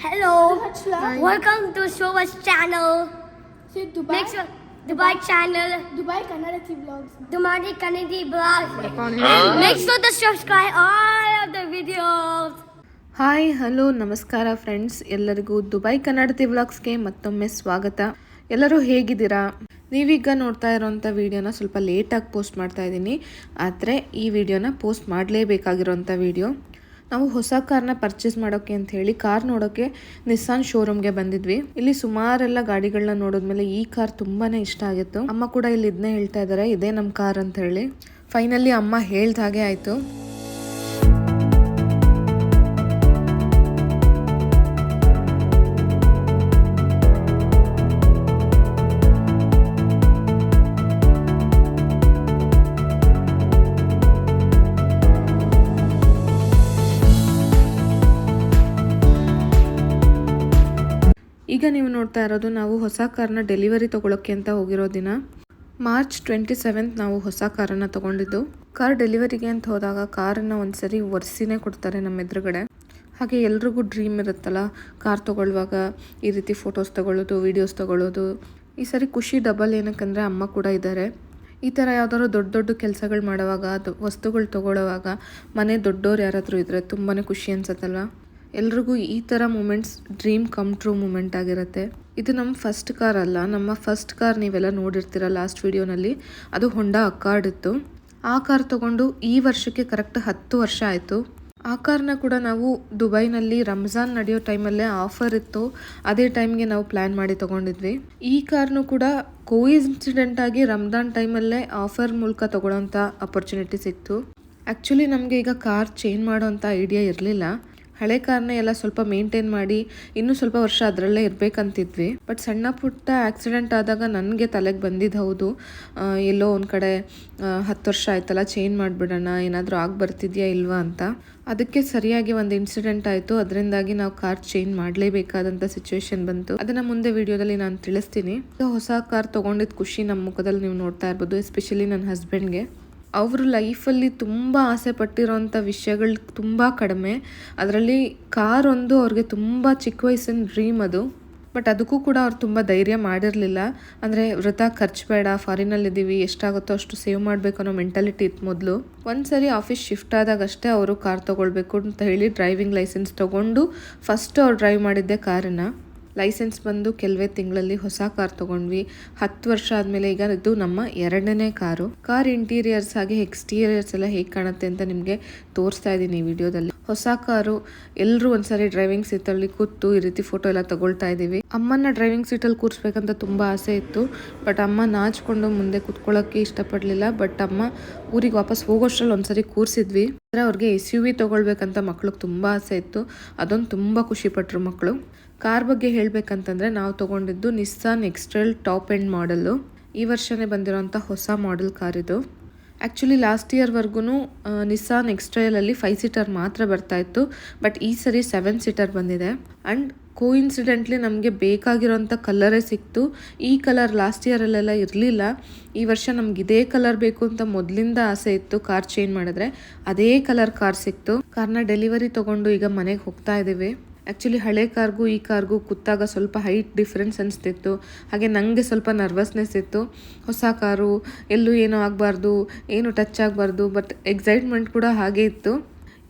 Hello. Welcome to Shova's channel. See Dubai. Next one, Dubai channel. Dubai Kannadati vlogs. Dubai Kanadi vlogs. Make sure to subscribe all of the videos. Hi hello ನಮಸ್ಕಾರ friends ಎಲ್ಲರಿಗೂ Dubai Kannadati ವ್ಲಾಗ್ಸ್ಗೆ ಮತ್ತೊಮ್ಮೆ ಸ್ವಾಗತ ಎಲ್ಲರೂ ಹೇಗಿದ್ದೀರಾ ನೀವೀಗ ನೋಡ್ತಾ ಇರೋಂಥ ವಿಡಿಯೋನ ಸ್ವಲ್ಪ ಲೇಟಾಗಿ ಪೋಸ್ಟ್ ಮಾಡ್ತಾ ಇದ್ದೀನಿ ಆದರೆ ಈ ವಿಡಿಯೋನ ಪೋಸ್ಟ್ ಮಾಡಲೇಬೇಕಾಗಿರೋಂಥ ವಿಡಿಯೋ ನಾವು ಹೊಸ ಕಾರ್ನ ಪರ್ಚೇಸ್ ಮಾಡೋಕೆ ಅಂತ ಹೇಳಿ ಕಾರ್ ನೋಡೋಕೆ ನಿಸ್ಸಾನ್ ಶೋರೂಮ್ಗೆ ಬಂದಿದ್ವಿ. ಇಲ್ಲಿ ಸುಮಾರೆಲ್ಲ ಗಾಡಿಗಳನ್ನ ನೋಡಿದ್ಮೇಲೆ ಈ ಕಾರ್ ತುಂಬಾನೇ ಇಷ್ಟ ಆಗಿತ್ತು. ಅಮ್ಮ ಕೂಡ ಇಲ್ಲಿ ಇದನ್ನೇ ಹೇಳ್ತಾ ಇದ್ದಾರೆ ಇದೇ ನಮ್ಮ ಕಾರ್ ಅಂತ ಹೇಳಿ. ಫೈನಲಿ ಅಮ್ಮ ಹೇಳ್ದಾಗೆ ಆಯಿತು. ಈಗ ನೀವು ನೋಡ್ತಾ ಇರೋದು ನಾವು ಹೊಸ ಕಾರ್ನ ಡೆಲಿವರಿ ತೊಗೊಳಕ್ಕೆ ಅಂತ ಹೋಗಿರೋ ದಿನ. ಮಾರ್ಚ್ ಟ್ವೆಂಟಿ ಸೆವೆಂತ್ ನಾವು ಹೊಸ ಕಾರನ್ನು ತಗೊಂಡಿದ್ದು. ಕಾರ್ ಡೆಲಿವರಿಗೆ ಅಂತ ಹೋದಾಗ ಕಾರನ್ನು ಒಂದ್ಸರಿ ಒರೆಸಿನೇ ಕೊಡ್ತಾರೆ ನಮ್ಮ ಎದುರುಗಡೆ. ಹಾಗೆ ಎಲ್ರಿಗೂ ಡ್ರೀಮ್ ಇರುತ್ತಲ್ಲ, ಕಾರ್ ತಗೊಳ್ಳುವಾಗ ಈ ರೀತಿ ಫೋಟೋಸ್ ತೊಗೊಳ್ಳೋದು, ವೀಡಿಯೋಸ್ ತೊಗೊಳ್ಳೋದು. ಈ ಸರಿ ಖುಷಿ ಡಬಲ್ ಏನಕ್ಕಂದರೆ ಅಮ್ಮ ಕೂಡ ಇದ್ದಾರೆ. ಈ ಥರ ಯಾವ್ದಾದ್ರು ದೊಡ್ಡ ದೊಡ್ಡ ಕೆಲಸಗಳು ಮಾಡುವಾಗ ವಸ್ತುಗಳು ತೊಗೊಳ್ಳೋವಾಗ ಮನೆ ದೊಡ್ಡೋರು ಯಾರಾದರೂ ಇದ್ದರೆ ತುಂಬಾ ಖುಷಿ ಅನ್ಸತ್ತಲ್ವ? ಎಲ್ರಿಗೂ ಈ ಥರ moments dream come true moment ಆಗಿರುತ್ತೆ. ಇದು ನಮ್ಮ ಫಸ್ಟ್ ಕಾರ್ ಅಲ್ಲ. ನಮ್ಮ ಫಸ್ಟ್ ಕಾರ್ ನೀವೆಲ್ಲ ನೋಡಿರ್ತೀರ ಲಾಸ್ಟ್ ವಿಡಿಯೋನಲ್ಲಿ. ಅದು ಹೊಂಡಾ ಅಕ್ಕಾರ್ಡ್ ಇತ್ತು. ಆ ಕಾರ್ ತಗೊಂಡು ಈ ವರ್ಷಕ್ಕೆ ಕರೆಕ್ಟ್ ಹತ್ತು ವರ್ಷ ಆಯಿತು. ಆ ಕಾರ್ನ ಕೂಡ ನಾವು ದುಬೈನಲ್ಲಿ ರಂಜಾನ್ ನಡೆಯೋ ಟೈಮಲ್ಲೇ ಆಫರ್ ಇತ್ತು. ಅದೇ ಟೈಮ್ಗೆ ನಾವು ಪ್ಲ್ಯಾನ್ ಮಾಡಿ ತಗೊಂಡಿದ್ವಿ. ಈ ಕಾರ್ನು ಕೂಡ ಕೋಇನ್ಸಿಡೆಂಟ್ ಆಗಿ ರಂಜಾನ್ ಟೈಮಲ್ಲೇ ಆಫರ್ ಮೂಲಕ ತಗೊಳ್ಳೋಂಥ ಅಪರ್ಚುನಿಟಿ ಸಿಕ್ತು. ಆ್ಯಕ್ಚುಲಿ ನಮಗೆ ಈಗ ಕಾರ್ ಚೇಂಜ್ ಮಾಡೋವಂಥ ಐಡಿಯಾ ಇರಲಿಲ್ಲ. ಹಳೆ ಕಾರ್ನ ಎಲ್ಲ ಸ್ವಲ್ಪ ಮೇಂಟೈನ್ ಮಾಡಿ ಇನ್ನೂ ಸ್ವಲ್ಪ ವರ್ಷ ಅದರಲ್ಲೇ ಇರಬೇಕಂತಿದ್ವಿ. ಬಟ್ ಸಣ್ಣ ಪುಟ್ಟ ಆಕ್ಸಿಡೆಂಟ್ ಆದಾಗ ನನಗೆ ತಲೆಗೆ ಬಂದಿದ್ದು ಹೌದು. ಎಲ್ಲೋ ಒಂದು ಕಡೆ ಹತ್ತು ವರ್ಷ ಆಯ್ತಲ್ಲ ಚೇಂಜ್ ಮಾಡಿಬಿಡೋಣ, ಏನಾದರೂ ಆಗಿ ಬರ್ತಿದ್ಯಾ ಇಲ್ವಾ ಅಂತ. ಅದಕ್ಕೆ ಸರಿಯಾಗಿ ಒಂದು ಇನ್ಸಿಡೆಂಟ್ ಆಯಿತು. ಅದರಿಂದಾಗಿ ನಾವು ಕಾರ್ ಚೇಂಜ್ ಮಾಡಲೇಬೇಕಾದಂಥ ಸಿಚುವೇಶನ್ ಬಂತು. ಅದನ್ನು ಮುಂದೆ ವಿಡಿಯೋದಲ್ಲಿ ನಾನು ತಿಳಿಸ್ತೀನಿ. ಹೊಸ ಕಾರ್ ತೊಗೊಂಡಿದ್ದ ಖುಷಿ ನಮ್ಮ ಮುಖದಲ್ಲಿ ನೀವು ನೋಡ್ತಾ ಇರ್ಬೋದು ಎಸ್ಪೆಷಲಿ ನನ್ನ ಹಸ್ಬೆಂಡ್ಗೆ ಅವರು ಲೈಫಲ್ಲಿ ತುಂಬ ಆಸೆ ಪಟ್ಟಿರೋಂಥ ವಿಷಯಗಳು ತುಂಬ ಕಡಿಮೆ. ಅದರಲ್ಲಿ ಕಾರ್ ಒಂದು ಅವ್ರಿಗೆ ತುಂಬ ಚಿಕ್ಕ ವಯಸ್ಸಿನ ಡ್ರೀಮ್ ಅದು. ಬಟ್ ಅದಕ್ಕೂ ಕೂಡ ಅವ್ರು ತುಂಬ ಧೈರ್ಯ ಮಾಡಿರಲಿಲ್ಲ. ಅಂದರೆ ವೃತ ಖರ್ಚು ಬೇಡ ಫಾರಿನಲ್ಲಿದ್ದೀವಿ ಎಷ್ಟಾಗುತ್ತೋ ಅಷ್ಟು ಸೇವ್ ಮಾಡಬೇಕು ಅನ್ನೋ ಮೆಂಟಾಲಿಟಿ ಇತ್ತು ಮೊದಲು. ಒಂದು ಸರಿ ಆಫೀಸ್ ಶಿಫ್ಟ್ ಆದಾಗಷ್ಟೇ ಅವರು ಕಾರ್ ತೊಗೊಳ್ಬೇಕು ಅಂತ ಹೇಳಿ ಡ್ರೈವಿಂಗ್ ಲೈಸೆನ್ಸ್ ತೊಗೊಂಡು ಫಸ್ಟ್ ಅವ್ರು ಡ್ರೈವ್ ಮಾಡಿದ್ದೆ ಕಾರನ್ನು ಲೈಸೆನ್ಸ್ ಬಂದು ಕೆಲವೇ ತಿಂಗಳಲ್ಲಿ ಹೊಸ ಕಾರ್ ತಗೊಂಡ್ವಿ. ಹತ್ತು ವರ್ಷ ಆದಮೇಲೆ ಈಗ ಇದು ನಮ್ಮ ಎರಡನೇ ಕಾರು. ಕಾರ್ ಇಂಟೀರಿಯರ್ಸ್ ಹಾಗೆ ಎಕ್ಸ್ಟೀರಿಯರ್ಸ್ ಎಲ್ಲ ಹೇಗೆ ಕಾಣುತ್ತೆ ಅಂತ ನಿಮಗೆ ತೋರಿಸ್ತಾ ಇದ್ದೀನಿ ಈ ವಿಡಿಯೋದಲ್ಲಿ. ಹೊಸ ಕಾರು ಎಲ್ಲರೂ ಒಂದ್ಸರಿ ಡ್ರೈವಿಂಗ್ ಸೀಟಲ್ಲಿ ಕೂತು ಈ ರೀತಿ ಫೋಟೋ ಎಲ್ಲ ತಗೊಳ್ತಾ ಇದ್ದೀವಿ. ಅಮ್ಮನ ಡ್ರೈವಿಂಗ್ ಸೀಟಲ್ಲಿ ಕೂರಿಸ್ಬೇಕಂತ ತುಂಬ ಆಸೆ ಇತ್ತು. ಬಟ್ ಅಮ್ಮ ನಾಚ್ಕೊಂಡು ಮುಂದೆ ಕುತ್ಕೊಳ್ಳೋಕ್ಕೆ ಇಷ್ಟಪಡಲಿಲ್ಲ. ಬಟ್ ಅಮ್ಮ ಊರಿಗೆ ವಾಪಸ್ ಹೋಗೋಷ್ಟ್ರಲ್ಲಿ ಒಂದ್ಸರಿ ಕೂರಿಸಿದ್ವಿ. ಅಂದರೆ ಅವ್ರಿಗೆ ಎಸ್ ಯು ವಿ ತೊಗೊಳ್ಬೇಕಂತ ಮಕ್ಳಿಗೆ ತುಂಬ ಆಸೆ ಇತ್ತು. ಅದೊಂದು ತುಂಬ ಖುಷಿಪಟ್ಟರು ಮಕ್ಕಳು ಕಾರ್ ಬಗ್ಗೆ ಹೇಳಬೇಕಂತಂದರೆ ನಾವು ತೊಗೊಂಡಿದ್ದು Nissan X Trail top end ಮಾಡಲ್ಲು ಈ ವರ್ಷನೇ ಬಂದಿರೋಂಥ ಹೊಸ ಮಾಡೆಲ್ ಕಾರ್ ಇದು. ಆ್ಯಕ್ಚುಲಿ ಲಾಸ್ಟ್ ಇಯರ್ವರೆಗೂ ನಿಸ್ಸಾನ್ ಎಕ್ಸ್ಟ್ರೈಲಲ್ಲಿ ಫೈವ್ ಸೀಟರ್ ಮಾತ್ರ ಬರ್ತಾ ಇತ್ತು. ಬಟ್ ಈ ಸರಿ ಸೆವೆನ್ ಸೀಟರ್ ಬಂದಿದೆ. ಆ್ಯಂಡ್ ಕೋ ಇನ್ಸಿಡೆಂಟ್ಲಿ ನಮಗೆ ಬೇಕಾಗಿರೋಂಥ ಕಲರೇ ಸಿಕ್ತು. ಈ ಕಲರ್ ಲಾಸ್ಟ್ ಇಯರಲ್ಲೆಲ್ಲ ಇರಲಿಲ್ಲ. ಈ ವರ್ಷ ನಮ್ಗೆ ಇದೇ ಕಲರ್ ಬೇಕು ಅಂತ ಮೊದಲಿಂದ ಆಸೆ ಇತ್ತು ಕಾರ್ ಚೇಂಜ್ ಮಾಡಿದ್ರೆ. ಅದೇ ಕಲರ್ ಕಾರ್ ಸಿಕ್ತು. ಕಾರ್ನ ಡೆಲಿವರಿ ತೊಗೊಂಡು ಈಗ ಮನೆಗೆ ಹೋಗ್ತಾ ಇದ್ದೀವಿ ಆ್ಯಕ್ಚುಲಿ ಹಳೆ ಕಾರ್ಗೂ ಈ ಕಾರ್ಗೂ ಕೂತಾಗ ಸ್ವಲ್ಪ ಹೈಟ್ ಡಿಫ್ರೆನ್ಸ್ ಅನಿಸ್ತಿತ್ತು. ಹಾಗೆ ನನಗೆ ಸ್ವಲ್ಪ ನರ್ವಸ್ನೆಸ್ ಇತ್ತು. ಹೊಸ ಕಾರು ಎಲ್ಲೂ ಏನೂ ಆಗಬಾರ್ದು, ಏನು ಟಚ್ ಆಗಬಾರ್ದು ಬಟ್ ಎಕ್ಸೈಟ್ಮೆಂಟ್ ಕೂಡ ಹಾಗೆ ಇತ್ತು.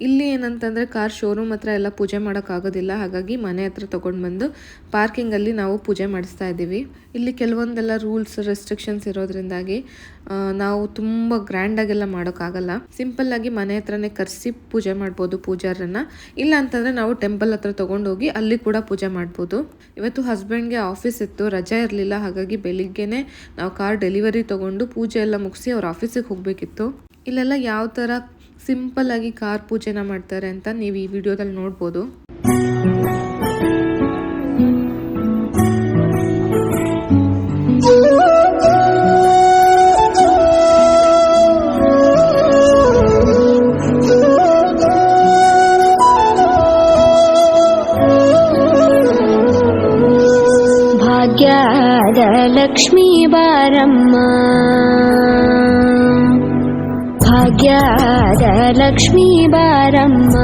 ಇಲ್ಲಿ ಏನಂತಂದರೆ ಕಾರ್ ಶೋರೂಮ್ ಹತ್ರ ಎಲ್ಲ ಪೂಜೆ ಮಾಡೋಕ್ಕಾಗೋದಿಲ್ಲ, ಹಾಗಾಗಿ ಮನೆ ಹತ್ರ ತೊಗೊಂಡು ಬಂದು ಪಾರ್ಕಿಂಗಲ್ಲಿ ನಾವು ಪೂಜೆ ಮಾಡಿಸ್ತಾ ಇದ್ದೀವಿ. ಇಲ್ಲಿ ಕೆಲವೊಂದೆಲ್ಲ ರೂಲ್ಸ್ ರೆಸ್ಟ್ರಿಕ್ಷನ್ಸ್ ಇರೋದ್ರಿಂದಾಗಿ ನಾವು ತುಂಬ ಗ್ರ್ಯಾಂಡಾಗೆಲ್ಲ ಮಾಡೋಕ್ಕಾಗಲ್ಲ. ಸಿಂಪಲ್ಲಾಗಿ ಮನೆ ಹತ್ರನೇ ಕರೆಸಿ ಪೂಜೆ ಮಾಡ್ಬೋದು ಪೂಜಾರನ್ನ. ಇಲ್ಲ ಅಂತಂದರೆ ನಾವು ಟೆಂಪಲ್ ಹತ್ರ ತೊಗೊಂಡೋಗಿ ಅಲ್ಲಿ ಕೂಡ ಪೂಜೆ ಮಾಡ್ಬೋದು. ಇವತ್ತು ಹಸ್ಬೆಂಡ್ಗೆ ಆಫೀಸ್ ಇತ್ತು, ರಜೆ ಇರಲಿಲ್ಲ, ಹಾಗಾಗಿ ಬೆಳಿಗ್ಗೆನೆ ನಾವು ಕಾರ್ ಡೆಲಿವರಿ ತೊಗೊಂಡು ಪೂಜೆ ಎಲ್ಲ ಮುಗಿಸಿ ಅವ್ರ ಆಫೀಸಿಗೆ ಹೋಗಬೇಕಿತ್ತು. ಇಲ್ಲೆಲ್ಲ ಯಾವ ಥರ ಸಿಂಪಲ್ ಆಗಿ ಕಾರ್ ಪೂಜೆನ ಮಾಡ್ತಾರೆ ಅಂತ ನೀವು ಈ ವಿಡಿಯೋದಲ್ಲಿ ನೋಡ್ಬೋದು. ಭಾಗ್ಯದ ಲಕ್ಷ್ಮೀ ಬಾರಮ್ಮ. ಭಾಗ್ಯದ ಲಕ್ಷ್ಮೀ ಬಾರಮ್ಮ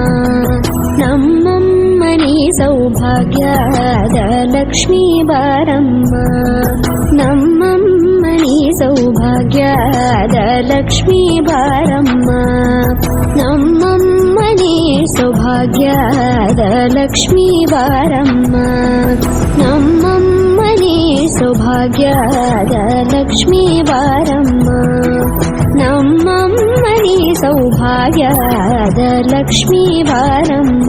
ನಮ್ಮಮ್ಮನೇ ಸೌಭಾಗ್ಯದ ಲಕ್ಷ್ಮೀ ಬಾರಮ್ಮ ನಮ್ಮಮ್ಮನಿ ಸೌಭಾಗ್ಯದ ಲಕ್ಷ್ಮೀ ಬಾರಮ್ಮ ನಮ್ಮಮ್ಮನಿ ಸೌಭಾಗ್ಯದ ಲಕ್ಷ್ಮೀ ಬಾರಮ್ಮ ನಮ್ಮಮ್ಮನಿ ಸೌಭಾಗ್ಯದ ಲಕ್ಷ್ಮೀ ಬಾರಮ್ಮ ನಮ್ಮಮ್ಮನಿ ಸೌಭಾಗ್ಯದ ಲಕ್ಷ್ಮೀ ಬಾರಮ್ಮ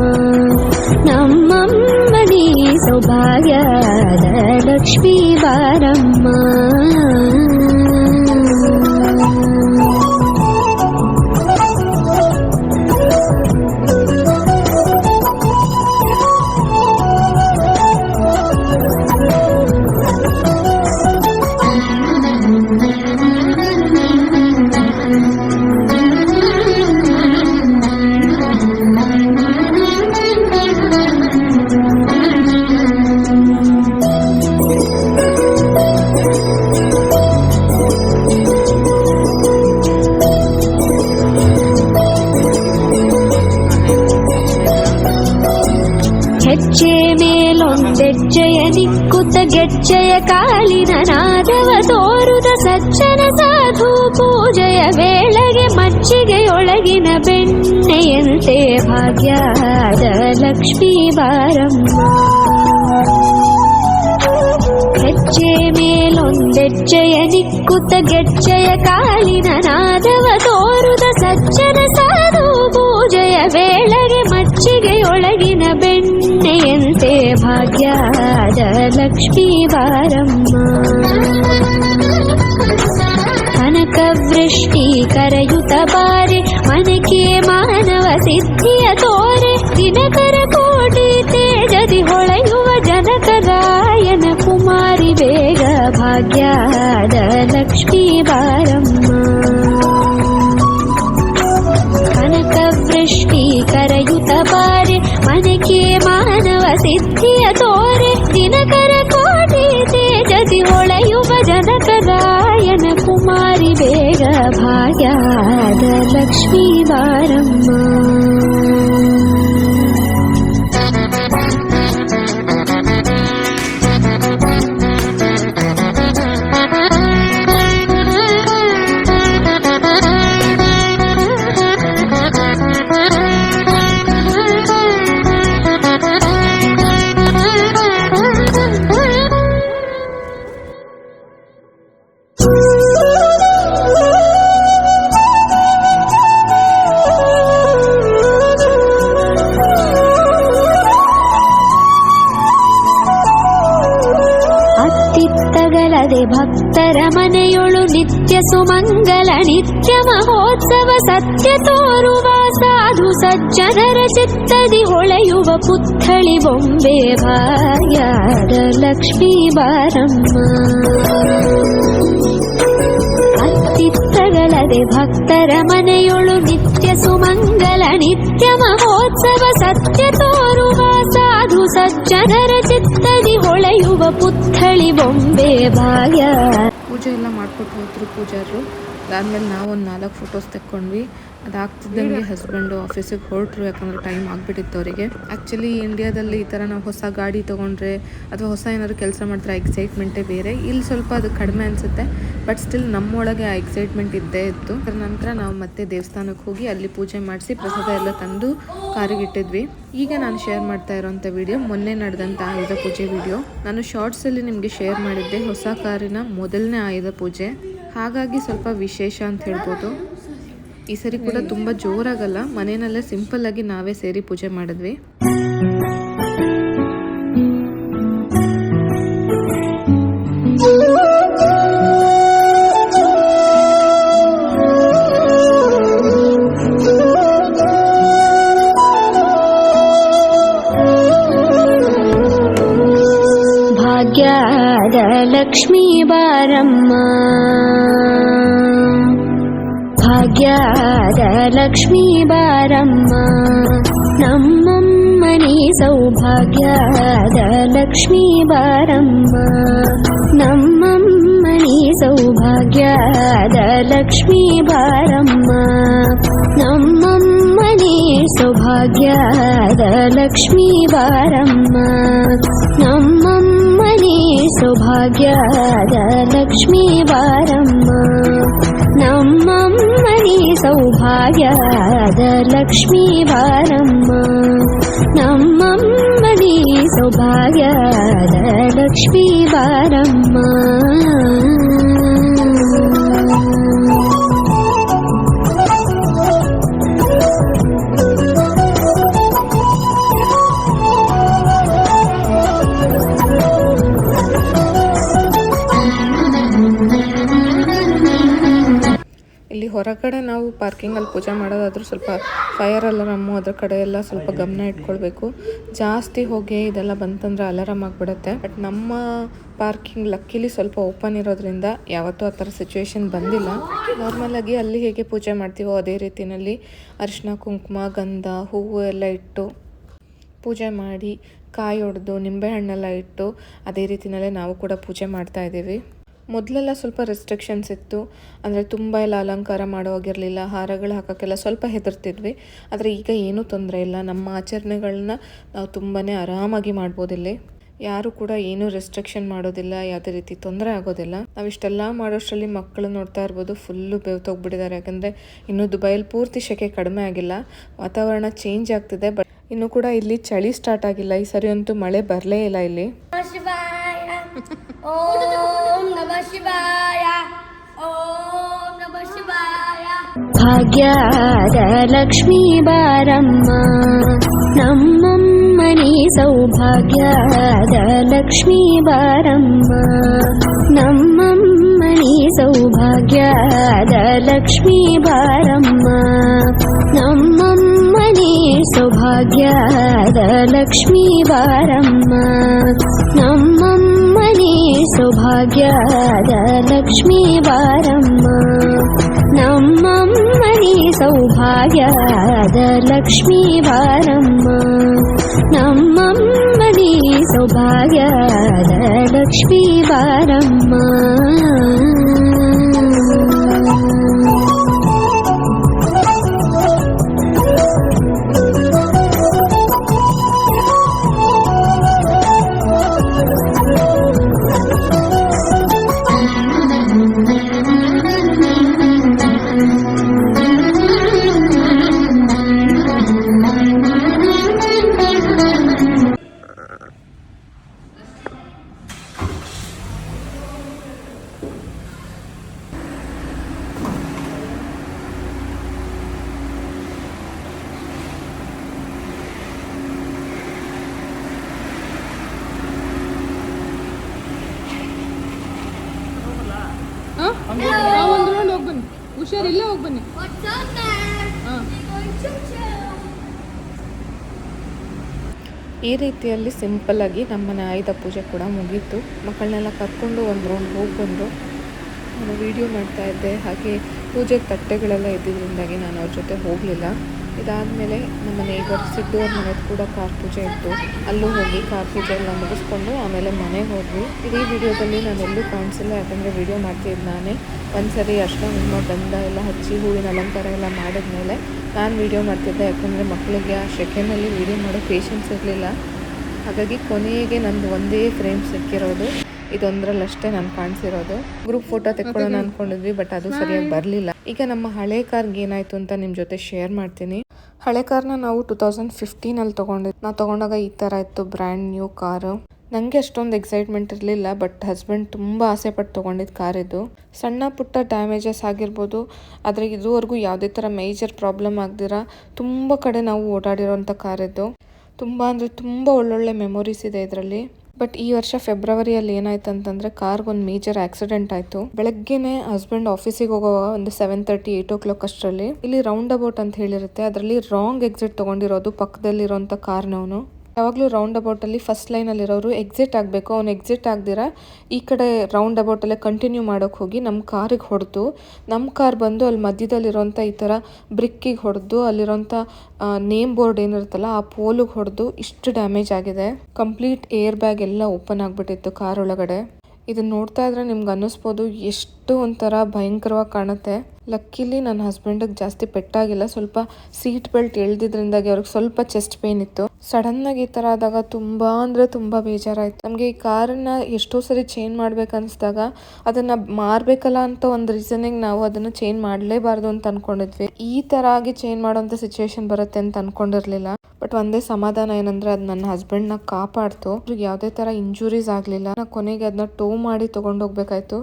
ನಮ್ಮಮ್ಮನಿ ಸೌಭಾಗ್ಯದ ಲಕ್ಷ್ಮೀ ಕಾಲಿನ ನಾದವ ತೋರುದ ಸಜ್ಜನ ಸಾಧು ಪೂಜೆಯ ವೇಳೆಗೆ ಮಜ್ಜಿಗೆಯೊಳಗಿನ ಬೆಣ್ಣೆಯಂತೆ ಭಾಗ್ಯದ ಲಕ್ಷ್ಮೀ ಬಾರಮ್ಮ ಹೆಜ್ಜೆ ಮೇಲೊಂದೆಜ್ಜೆಯ ನಿಕ್ಕುತ್ತ ಗೆಜ್ಜೆಯ ಕಾಲಿನ ನಾದವ ತೋರುದ ಸಜ್ಜನ ಸಾಧು ಪೂಜೆಯ ವೇಳೆಗೆ ಮಜ್ಜಿಗೆಯೊಳಗಿನ ಬೆಣ್ಣೆಯಂತೆ ಭಾಗ್ಯದ ಲಕ್ಷ್ಮೀ ಬಾರಮ್ಮ ಕನಕ ವೃಷ್ಟಿ ಕರೆಯುತ್ತ ಬಾರೆ ಮನಕೆ ಮಾನವ ಸಿದ್ಧಿಯ ತೋರೆ ದಿನಕರ ಕೋಟಿ ತೇಜದಿ ಹೊಳೆಯುವ ಜನಕರಾಯನ ಕುಮಾರಿ ಬೇಗ ಭಾಗ್ಯದ ಲಕ್ಷ್ಮೀ ಬಾರಮ್ಮ ಭಾಗ್ಯದ ಲಕ್ಷ್ಮೀ ಬಾರಮ್ಮ ಅತ್ತಿತ್ತಗಲದೆ ಭಕ್ತರ ಮನೆಯೊಳು ನಿತ್ಯ ಸುಮಂಗಲ ನಿತ್ಯ ಮಹೋತ್ಸವ ಸತ್ಯ ತೋರುವ ಸಾಧು ಸಜ್ಜನರ ಚಿತ್ತದಿ ಹೊಳೆಯುವ ಪುತ್ಥಳಿ ಬೊಂಬೆ ಭಾಗ್ಯದ ಲಕ್ಷ್ಮೀ ಬಾರಮ್ಮ ಅತ್ತಿತ್ತಗಳದೆ ಭಕ್ತರ ಮನೆಯೊಳು ನಿತ್ಯ ಸುಮಂಗಲ ನಿತ್ಯ ಮಹೋತ್ಸವ ಸತ್ಯ ತೋರುವ ಸಾಧು ಸಜ್ಜನರ ಚಿತ್ತದಿ ಹೊಳೆಯುವ ಪುತ್ಥಳಿ ಬೊಂಬೆ ಬಾಯ ಪೂಜೆ ಎಲ್ಲ ಮಾಡ್ಕೊಟ್ಟು ಹೋದ್ರು ಪೂಜಾರರು. ಅದಾದ್ಮೇಲೆ ನಾವು ಒಂದು ನಾಲ್ಕು ಫೋಟೋಸ್ ತೆಕ್ಕೊಂಡ್ವಿ. ಅದಾಗ್ತಿದ್ದಂಗೆ ಹಸ್ಬೆಂಡು ಆಫೀಸಿಗೆ ಹೊರಟರು ಯಾಕಂದ್ರೆ ಟೈಮ್ ಆಗಿಬಿಟ್ಟಿತ್ತು ಅವರಿಗೆ. ಆ್ಯಕ್ಚುಲಿ ಇಂಡಿಯಾದಲ್ಲಿ ಈ ಥರ ನಾವು ಹೊಸ ಗಾಡಿ ತೊಗೊಂಡ್ರೆ ಅಥವಾ ಹೊಸ ಏನಾದ್ರು ಕೆಲಸ ಮಾಡ್ತಾರೆ ಎಕ್ಸೈಟ್ಮೆಂಟೇ ಬೇರೆ. ಇಲ್ಲಿ ಸ್ವಲ್ಪ ಅದು ಕಡಿಮೆ ಅನಿಸುತ್ತೆ ಬಟ್ ಸ್ಟಿಲ್ ನಮ್ಮೊಳಗೆ ಆ ಎಕ್ಸೈಟ್ಮೆಂಟ್ ಇದ್ದೇ ಇತ್ತು. ಅದರ ನಂತರ ನಾವು ಮತ್ತೆ ದೇವಸ್ಥಾನಕ್ಕೆ ಹೋಗಿ ಅಲ್ಲಿ ಪೂಜೆ ಮಾಡಿಸಿ ಪ್ರಸಾದ ಎಲ್ಲ ತಂದು ಕಾರಿಗೆ ಇಟ್ಟಿದ್ವಿ. ಈಗ ನಾನು ಶೇರ್ ಮಾಡ್ತಾ ಇರೋವಂಥ ವಿಡಿಯೋ ಮೊನ್ನೆ ನಡೆದಂಥ ಆಯುಧ ಪೂಜೆ ವಿಡಿಯೋ ನಾನು ಶಾರ್ಟ್ಸಲ್ಲಿ ನಿಮಗೆ ಶೇರ್ ಮಾಡಿದ್ದೆ ಹೊಸ ಕಾರಿನ ಮೊದಲನೇ ಆಯುಧ ಪೂಜೆ. ಹಾಗಾಗಿ ಸ್ವಲ್ಪ ವಿಶೇಷ ಅಂತ ಹೇಳ್ಬೋದು. ಈ ಸರಿ ಕೂಡ ತುಂಬ ಜೋರಾಗಲ್ಲ. ಮನೆಯಲ್ಲೇ ಸಿಂಪಲ್ ಆಗಿ ನಾವೇ ಸೇರಿ ಪೂಜೆ ಮಾಡಿದ್ವಿ. ಭಾಗ್ಯದ ಲಕ್ಷ್ಮೀ ಬಾರಮ್ಮ. ಲಕ್ಷ್ಮೀ ಬಾರಮ್ಮ ನಮ್ಮಮ್ಮನಿ ಸೌಭಾಗ್ಯದ ಲಕ್ಷ್ಮೀ ಬಾರಮ್ಮ ನಮ್ಮಮ್ಮನಿ ಸೌಭಾಗ್ಯದ ಲಕ್ಷ್ಮೀ ಬಾರಮ್ಮ ನಮ್ಮಮ್ಮನಿ ಸೌಭಾಗ್ಯದ ಲಕ್ಷ್ಮೀ ಬಾರಮ್ಮ ನಮ್ಮಮ್ಮನೇ ಸೌಭಾಗ್ಯದ ಲಕ್ಷ್ಮೀ ಬಾರಮ್ಮ ನಮ್ಮಮ್ಮನೇ ಸೌಭಾಗ್ಯದ ಲಕ್ಷ್ಮೀ ಬಾರಮ್ಮ ನಮ್ಮಮ್ಮನೇ ಸೌಭಾಗ್ಯದ ಲಕ್ಷ್ಮೀ ಹೊರಗಡೆ ನಾವು ಪಾರ್ಕಿಂಗಲ್ಲಿ ಪೂಜೆ ಮಾಡೋದಾದರೂ ಸ್ವಲ್ಪ ಫೈರ್ ಅಲಾರಮ್ಮು ಅದ್ರ ಕಡೆ ಎಲ್ಲ ಸ್ವಲ್ಪ ಗಮನ ಇಟ್ಕೊಳ್ಬೇಕು. ಜಾಸ್ತಿ ಹೊಗೆ ಇದೆಲ್ಲ ಬಂತಂದ್ರೆ ಅಲಾರಮ್ ಆಗಿಬಿಡುತ್ತೆ. ಬಟ್ ನಮ್ಮ ಪಾರ್ಕಿಂಗ್ ಲಕ್ಕಿಲಿ ಸ್ವಲ್ಪ ಓಪನ್ ಇರೋದ್ರಿಂದ ಯಾವತ್ತೂ ಆ ಥರ ಸಿಚುವೇಶನ್ ಬಂದಿಲ್ಲ. ನಾರ್ಮಲಾಗಿ ಅಲ್ಲಿ ಹೇಗೆ ಪೂಜೆ ಮಾಡ್ತೀವೋ ಅದೇ ರೀತಿಯಲ್ಲಿ ಅರಿಶಿನ, ಕುಂಕುಮ, ಗಂಧ, ಹೂವು ಎಲ್ಲ ಇಟ್ಟು ಪೂಜೆ ಮಾಡಿ ಕಾಯಿ ಹೊಡೆದು ನಿಂಬೆಹಣ್ಣೆಲ್ಲ ಇಟ್ಟು ಅದೇ ರೀತಿಯಲ್ಲೇ ನಾವು ಕೂಡ ಪೂಜೆ ಮಾಡ್ತಾ ಇದ್ದೀವಿ. ಮೊದಲೆಲ್ಲ ಸ್ವಲ್ಪ ರೆಸ್ಟ್ರಿಕ್ಷನ್ಸ್ ಇತ್ತು. ಅಂದರೆ ತುಂಬ ಎಲ್ಲ ಅಲಂಕಾರ ಮಾಡೋ ಹೋಗಿರಲಿಲ್ಲ. ಹಾರಗಳು ಹಾಕೋಕ್ಕೆಲ್ಲ ಸ್ವಲ್ಪ ಹೆದರ್ತಿದ್ವಿ. ಆದರೆ ಈಗ ಏನೂ ತೊಂದರೆ ಇಲ್ಲ. ನಮ್ಮ ಆಚರಣೆಗಳನ್ನ ನಾವು ತುಂಬಾ ಆರಾಮಾಗಿ ಮಾಡ್ಬೋದಿಲ್ಲಿ ಯಾರು ಕೂಡ ಏನೂ ರೆಸ್ಟ್ರಿಕ್ಷನ್ ಮಾಡೋದಿಲ್ಲ. ಯಾವುದೇ ರೀತಿ ತೊಂದರೆ ಆಗೋದಿಲ್ಲ. ನಾವು ಇಷ್ಟೆಲ್ಲ ಮಾಡೋಷ್ಟರಲ್ಲಿ ಮಕ್ಕಳು ನೋಡ್ತಾ ಇರ್ಬೋದು. ಫುಲ್ಲು ಬೆವ್ತೋಗ್ಬಿಟ್ಟಿದ್ದಾರೆ ಯಾಕಂದರೆ ಇನ್ನು ದುಬೈಯಲ್ಲಿ ಪೂರ್ತಿ ಶೆಕೆ ಕಡಿಮೆ ಆಗಿಲ್ಲ. ವಾತಾವರಣ ಚೇಂಜ್ ಆಗ್ತಿದೆ. ಬಟ್ ಇನ್ನು ಕೂಡ ಇಲ್ಲಿ ಚಳಿ ಸ್ಟಾರ್ಟ್ ಆಗಿಲ್ಲ. ಈ ಸರಿ ಅಂತೂ ಮಳೆ ಬರಲೇ ಇಲ್ಲ ಇಲ್ಲಿ. ఓం నమ శివాయ. ఓం నమ శివాయ. భాగ్యాద లక్ష్మీ బారమ్మ నమ్మమ్మని సౌభాగ్యాద లక్ష్మీ బారమ్మ నమ్మమ్మని సౌభాగ్యాద లక్ష్మీ బారమ్మ నమ్మమ్మని సౌభాగ్యాద లక్ష్మీ నమ్మ ಸೌಭಾಗ್ಯದ ಲಕ್ಷ್ಮೀ ಬಾರಮ್ಮ ನಮ್ಮಮ್ಮನಿ ಸೌಭಾಗ್ಯದ ಲಕ್ಷ್ಮೀ ಬಾರಮ್ಮ ನಮ್ಮಮ್ಮನಿ ಸೌಭಾಗ್ಯದ ಲಕ್ಷ್ಮೀ ಬಾರಮ್ಮ ಹುಷಾರ್ ಇಲ್ಲೇ ಹೋಗಿ ಬನ್ನಿ. ಈ ರೀತಿಯಲ್ಲಿ ಸಿಂಪಲ್ಲಾಗಿ ನಮ್ಮನೆ ಆಯುಧ ಪೂಜೆ ಕೂಡ ಮುಗೀತು. ಮಕ್ಕಳನ್ನೆಲ್ಲ ಕರ್ಕೊಂಡು ಒಂದು ರೌಂಡ್ ಹೋಗಿ ಬಂದರು ನಾನು ವೀಡಿಯೋ ಮಾಡ್ತಾ ಇದ್ದೆ. ಹಾಗೆ ಪೂಜೆ ತಟ್ಟೆಗಳೆಲ್ಲ ಇದ್ದಿದ್ದರಿಂದಾಗಿ ನಾನು ಅವ್ರ ಜೊತೆ ಹೋಗಲಿಲ್ಲ. ಇದಾದಮೇಲೆ ನಮ್ಮ ನೇಬರ್ ಸಿದ್ದು ಅವ್ರ ಮನೆದು ಕೂಡ ಕಾರ್ ಪೂಜೆ ಇತ್ತು. ಅಲ್ಲೂ ಹೋಗಿ ಕಾರ್ ಪೂಜೆ ಎಲ್ಲ ಮುಗಿಸ್ಕೊಂಡು ಆಮೇಲೆ ಮನೆಗೆ ಹೋದ್ವಿ. ಇಡೀ ವಿಡಿಯೋದಲ್ಲಿ ನಾನು ಎಲ್ಲೂ ಕಾಣಿಸಿಲ್ಲ, ಯಾಕಂದರೆ ವಿಡಿಯೋ ಮಾಡ್ತಿದ್ದು ನಾನೇ. ಒಂದ್ಸರಿ ಅಷ್ಟ ಹಿಮ್ಮ ಗಂಧ ಎಲ್ಲ ಹಚ್ಚಿ ಹೂವಿನ ಅಲಂಕಾರ ಎಲ್ಲ ಮಾಡಿದ್ಮೇಲೆ ನಾನು ವೀಡಿಯೋ ಮಾಡ್ತಿದ್ದೆ, ಯಾಕಂದರೆ ಮಕ್ಕಳಿಗೆ ಆ ಸೆಕೆಂಡಲ್ಲಿ ವೀಡಿಯೋ ಮಾಡೋ ಪೇಷನ್ಸ್ ಇರಲಿಲ್ಲ. ಹಾಗಾಗಿ ಕೊನೆಗೆ ನಂದು ಒಂದೇ ಫ್ರೇಮ್ ಸಿಕ್ಕಿರೋದು. ಇದೊಂದರಲ್ಲಷ್ಟೇ ನಾನು ಕಾಣಿಸಿರೋದು. ಗ್ರೂಪ್ ಫೋಟೋ ತೆಕ್ಕೊಳ್ಳೋಣ ಅನ್ಕೊಂಡಿದ್ವಿ ಬಟ್ ಅದು ಸರಿಯಾಗಿ ಬರಲಿಲ್ಲ. ಈಗ ನಮ್ಮ ಹಳೆ ಕಾರ್ಗೆ ಏನಾಯ್ತು ಅಂತ ನಿಮ್ಮ ಜೊತೆ ಶೇರ್ ಮಾಡ್ತೀನಿ. ಹಳೆ ಕಾರ್ನ ನಾವು ಟೂ ತೌಸಂಡ್ ಫಿಫ್ಟೀನಲ್ಲಿ ತೊಗೊಂಡಿದ್ದು ನಾವು ತಗೊಂಡಾಗ ಈ ಥರ ಇತ್ತು ಬ್ರ್ಯಾಂಡ್ ನ್ಯೂ ಕಾರು ನನಗೆ ಅಷ್ಟೊಂದು ಎಕ್ಸೈಟ್ಮೆಂಟ್ ಇರಲಿಲ್ಲ ಬಟ್ ಹಸ್ಬೆಂಡ್ ತುಂಬ ಆಸೆ ಪಟ್ಟು ತೊಗೊಂಡಿದ್ದು ಕಾರ್ ಇದು. ಸಣ್ಣ ಪುಟ್ಟ ಡ್ಯಾಮೇಜಸ್ ಆಗಿರ್ಬೋದು, ಆದರೆ ಇದುವರೆಗೂ ಯಾವುದೇ ಥರ ಮೇಜರ್ ಪ್ರಾಬ್ಲಮ್ ಆಗ್ದಿರ, ತುಂಬ ಕಡೆ ನಾವು ಓಡಾಡಿರೋಂಥ ಕಾರ್ ಇದು. ತುಂಬ ಅಂದರೆ ತುಂಬ ಒಳ್ಳೊಳ್ಳೆ ಮೆಮೊರೀಸ್ ಇದೆ ಇದರಲ್ಲಿ. ಬಟ್ ಈ ವರ್ಷ ಫೆಬ್ರವರಿಯಲ್ಲಿ ಏನಾಯ್ತು ಅಂತಂದ್ರೆ ಕಾರ್ಗೆ ಒಂದು ಮೇಜರ್ ಆಕ್ಸಿಡೆಂಟ್ ಆಯ್ತು. ಬೆಳಗ್ಗೆನೆ ಹಸ್ಬೆಂಡ್ ಆಫೀಸಿಗೆ ಹೋಗುವಾಗ ಒಂದು seven thirty eight o'clock ಅಷ್ಟರಲ್ಲಿ ಇಲ್ಲಿ ರೌಂಡ್ ಅಬೌಟ್ ಅಂತ ಹೇಳಿರುತ್ತೆ. ಅದರಲ್ಲಿ ರಾಂಗ್ ಎಕ್ಸಿಟ್ ತಗೊಂಡಿರೋದು ಪಕ್ಕದಲ್ಲಿರುವಂತ ಕಾರ್ನವನು ಯಾವಾಗಲೂ ರೌಂಡ್ ಅಬೌಟಲ್ಲಿ ಫಸ್ಟ್ ಲೈನಲ್ಲಿರೋರು ಎಕ್ಸಿಟ್ ಆಗಬೇಕು, ಅವ್ನು ಎಕ್ಸಿಟ್ ಆಗದಿರ ಈ ಕಡೆ ರೌಂಡ್ ಅಬೌಟಲ್ಲೇ ಕಂಟಿನ್ಯೂ ಮಾಡೋಕೆ ಹೋಗಿ ನಮ್ಮ ಕಾರಿಗೆ ಹೊಡೆದು ನಮ್ಮ ಕಾರ್ ಬಂದು ಅಲ್ಲಿ ಮಧ್ಯದಲ್ಲಿರೋಂಥ ಈ ಥರ ಬ್ರಿಕ್ಕಿಗೆ ಹೊಡೆದು, ಅಲ್ಲಿರೋಂಥ ನೇಮ್ ಬೋರ್ಡ್ ಏನಿರುತ್ತಲ್ಲ ಆ ಪೋಲಿಗೆ ಹೊಡೆದು ಇಷ್ಟು ಡ್ಯಾಮೇಜ್ ಆಗಿದೆ. ಕಂಪ್ಲೀಟ್ ಏರ್ ಬ್ಯಾಗ್ ಎಲ್ಲ ಓಪನ್ ಆಗಿಬಿಟ್ಟಿತ್ತು ಕಾರ್ ಒಳಗಡೆ. ಇದನ್ನ ನೋಡ್ತಾ ಇದ್ರೆ ನಿಮ್ಗೆ ಅನ್ನಿಸ್ಬೋದು ಎಷ್ಟು ಒಂಥರ ಭಯಂಕರವಾಗಿ ಕಾಣುತ್ತೆ. ಲಕ್ಕಿಲಿ ನನ್ನ ಹಸ್ಬೆಂಡಿಗೆ ಜಾಸ್ತಿ ಪೆಟ್ಟಾಗಿಲ್ಲ. ಸ್ವಲ್ಪ ಸೀಟ್ ಬೆಲ್ಟ್ ಎಳ್ದಿದ್ರಿಂದಾಗಿ ಅವ್ರಿಗೆ ಸ್ವಲ್ಪ ಚೆಸ್ಟ್ ಪೇನ್ ಇತ್ತು. ಸಡನ್ ಆಗಿ ಈ ಥರ ಆದಾಗ ತುಂಬಾ ಅಂದ್ರೆ ತುಂಬಾ ಬೇಜಾರಾಯಿತು. ನಮಗೆ ಈ ಕಾರನ್ನ ಎಷ್ಟೋ ಸರಿ ಚೇಂಜ್ ಮಾಡ್ಬೇಕು ಅನ್ಸಿದಾಗ ಅದನ್ನ ಮಾರ್ಬೇಕಲ್ಲ ಅಂತ ಒಂದು ರೀಸನಿಗೆ ನಾವು ಅದನ್ನ ಚೇಂಜ್ ಮಾಡಲೇಬಾರ್ದು ಅಂತ ಅನ್ಕೊಂಡಿದ್ವಿ. ಈ ತರ ಆಗಿ ಚೇಂಜ್ ಮಾಡೋಂಥ ಸಿಚುವೇಶನ್ ಬರುತ್ತೆ ಅಂತ ಅನ್ಕೊಂಡಿರ್ಲಿಲ್ಲ. ಬಟ್ ಒಂದೇ ಸಮಾಧಾನ ಏನಂದ್ರೆ ಅದು ನನ್ನ ಹಸ್ಬೆಂಡ್ನ ಕಾಪಾಡ್ತು. ಅವ್ರಿಗೆ ಯಾವುದೇ ತರ ಇಂಜುರೀಸ್ ಆಗಲಿಲ್ಲ. ನಾ ಕೊನೆಗೆ ಅದನ್ನ ಟೋ ಮಾಡಿ ತಗೊಂಡೋಗ್ಬೇಕಾಯ್ತು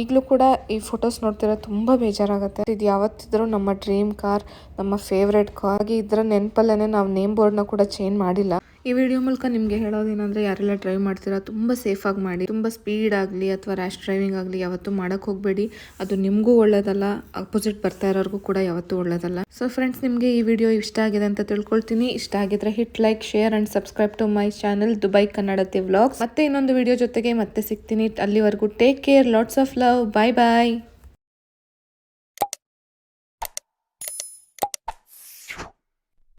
ಈಗಲೂ ಕೂಡ ಈ ಫೋಟೋಸ್ ನೋಡ್ತಿರೋ ತುಂಬ ಬೇಜಾರಾಗುತ್ತೆ. ಇದು ಯಾವತ್ತಿದ್ರೂ ನಮ್ಮ ಡ್ರೀಮ್ ಕಾರ್ ನಮ್ಮ ಫೇವ್ರೆಟ್ ಕಾರ್ ಹಾಗೆ ಇದರ ನೆನಪಲ್ಲೇ ನಾವು ನೇಮ್ ಬೋರ್ಡ್ನ ಕೂಡ ಚೇಂಜ್ ಮಾಡಿಲ್ಲ. ಈ ವಿಡಿಯೋ ಮೂಲಕ ನಿಮಗೆ ಹೇಳೋದೇನಂದರೆ, ಯಾರೆಲ್ಲ ಡ್ರೈವ್ ಮಾಡ್ತೀರಾ, ತುಂಬ ಸೇಫಾಗಿ ಮಾಡಿ, ತುಂಬ ಸ್ಪೀಡ್ ಆಗಲಿ ಅಥವಾ ರ್ಯಾಶ್ ಡ್ರೈವಿಂಗ್ ಆಗಲಿ ಯಾವತ್ತೂ ಮಾಡೋಕ್ಕೆ ಹೋಗಬೇಡಿ. ಅದು ನಿಮಗೂ ಒಳ್ಳೇದಲ್ಲ ಅಪೋಸಿಟ್ ಬರ್ತಾ ಇರೋರಿಗೂ ಕೂಡ ಯಾವತ್ತೂ ಒಳ್ಳೇದಲ್ಲ. ಸೊ ಫ್ರೆಂಡ್ಸ್ ನಿಮಗೆ ಈ ವಿಡಿಯೋ ಇಷ್ಟ ಆಗಿದೆ ಅಂತ ತಿಳ್ಕೊಳ್ತೀನಿ. ಇಷ್ಟ ಆಗಿದ್ರೆ hit like share and subscribe to my channel Dubai Kannadati vlogs ಮತ್ತೆ ಇನ್ನೊಂದು ವಿಡಿಯೋ ಜೊತೆಗೆ ಮತ್ತೆ ಸಿಗ್ತೀನಿ. ಅಲ್ಲಿವರೆಗೂ take care lots of love bye bye